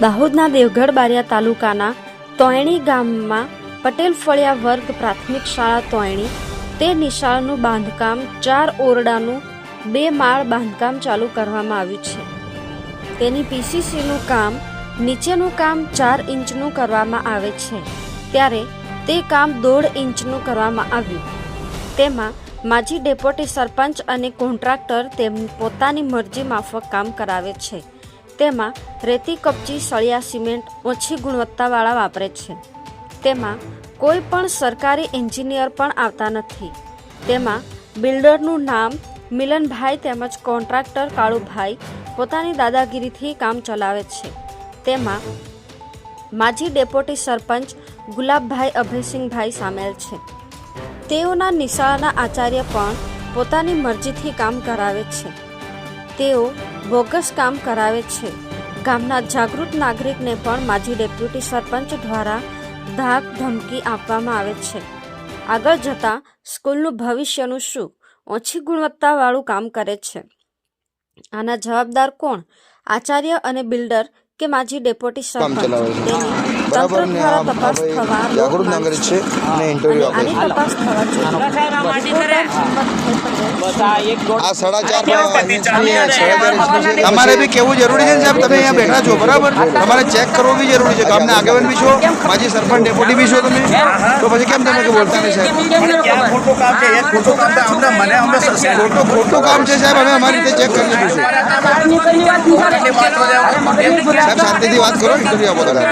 દાહોદના દેવગઢ બારિયા તાલુકાના તોયણી ગામમાં પટેલ ફળિયા વર્ગ પ્રાથમિક શાળા તોયણી, તે નિશાળનું બાંધકામ ચાર ઓરડાનું બે માળ બાંધકામ ચાલુ કરવામાં આવ્યું છે. તેની પીસીસીનું કામ નીચેનું કામ ચાર ઇંચનું કરવામાં આવે છે. ત્યારે તે કામ દોઢ ઇંચનું કરવામાં આવ્યું. તેમાં માજી ડેપ્યુટી સરપંચ અને કોન્ટ્રાક્ટર તેમની પોતાની મરજી માફક કામ કરાવે છે. તેમાં રેતી, કપચી, સળિયા, સિમેન્ટ, ઓછી ગુણવત્તાવાળા વાપરે છે. તેમાં કોઈ પણ સરકારી એન્જિનિયર પણ આવતા નથી. તેમાં બિલ્ડરનું નામ, મિલનભાઈ તેમજ કોન્ટ્રાક્ટર કાળુભાઈ પોતાની દાદાગીરીથી કામ ચલાવે છે. તેમાં માજી ડેપ્યુટી સરપંચ ગુલાબભાઈ અભયસિંહભાઈ સામેલ છે. તેઓના નિશાળાના આચાર્ય પણ પોતાની મરજીથી કામ કરાવે છે. તેઓ બોગસ કામ કરાવે છે. ગામના જાગૃત નાગરિકને પણ માજી ડેપ્યુટી સરપંચ દ્વારા ધાક ધમકી આપવામાં આવે છે. આગળ જતાં સ્કૂલનું ભવિષ્યનું શું? ઓછી ગુણવત્તાવાળું કામ કરે છે. આના જવાબદાર કોણ? આચાર્ય અને બિલ્ડર કે માજી ડેપ્યુટી સરપંચ? બરાબર તપાસ થવા જાગૃત નાગરિક છે અને ઇન્ટરવ્યુ આપે છે. તપાસ થવા જોઈએ આ સાડા ચાર. તમારે બી કેવું જરૂરી છે સાહેબ? તમે અહીંયા બેઠા છો બરાબર? તમારે ચેક કરવો બી જરૂરી છે ગામના આગેવાન બી છો? માજી સરપંચ ડેપ્યુટી બી છો તમે? તો પછી કેમ તમે બોલતા નહીં સાહેબ? ખોટું કામ છે ખોટું કામ છે સાહેબ અમે અમારી રીતે ચેક કરી લીધું છે સાહેબ શાંતિથી વાત કરો ઇન્ટરવ્યુ આપો તમે